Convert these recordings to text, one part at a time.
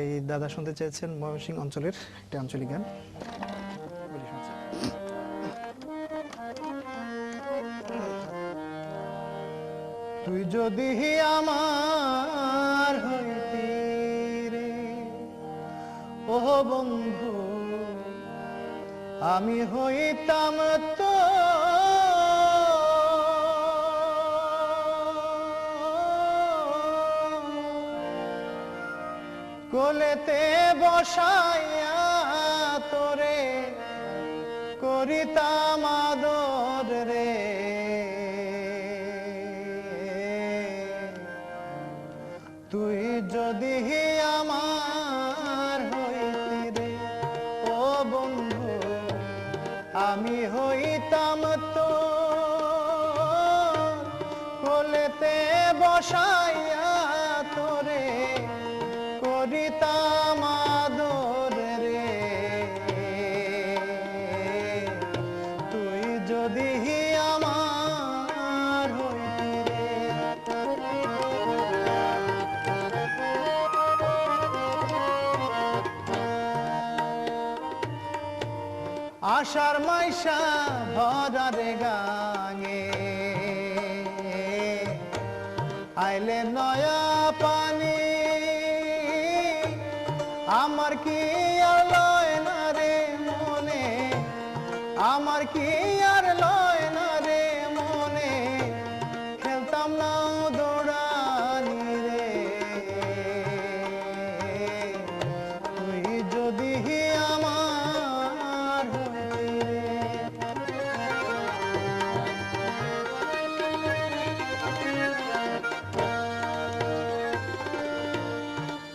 এই দাদা শুনতে চেয়েছেন ময়মনসিংহ অঞ্চলের একটা আঞ্চলিক গান। তুই যদি আমার হইতি রে ও বন্ধু, আমি হইতাম তো কোলেতে বসাইয়া তোরে করিতাম আদর রে। তুই যদি আমার হইতি রে, ও বন্ধু, আমি হইতাম তো কোলেতে বসাইয়া রে। তুই যদি আশার মাইশা ভরা রে গাঙে আমার কি আলয় লয় না রে মনে? আমার কি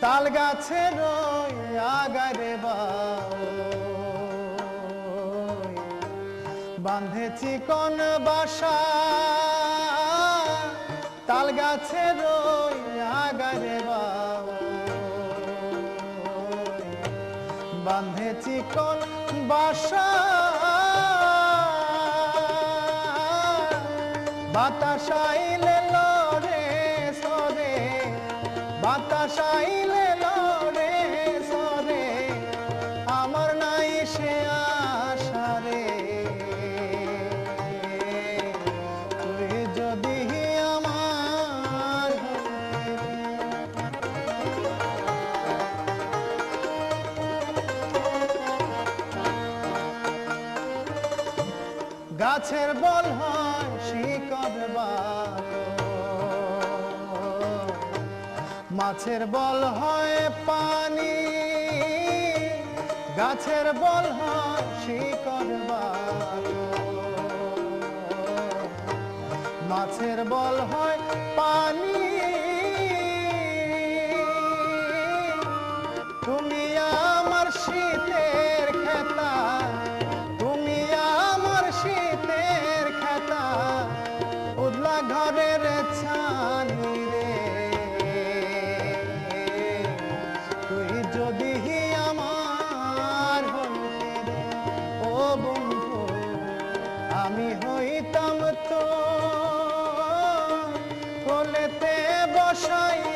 তাল ওই আগারে বাঁধেছি কোন বাসা, তাল ওই আগারে বাঁধেছি কোন বাসা, বাতাস আইলে লরে সরে। বাতাস গাছের বল হয় শিকড় মাছের বল হয় পানি, গাছের বল হয় শিকড় মাছের বল হয় পানি আমি হইতাম তো বলেতে বসাই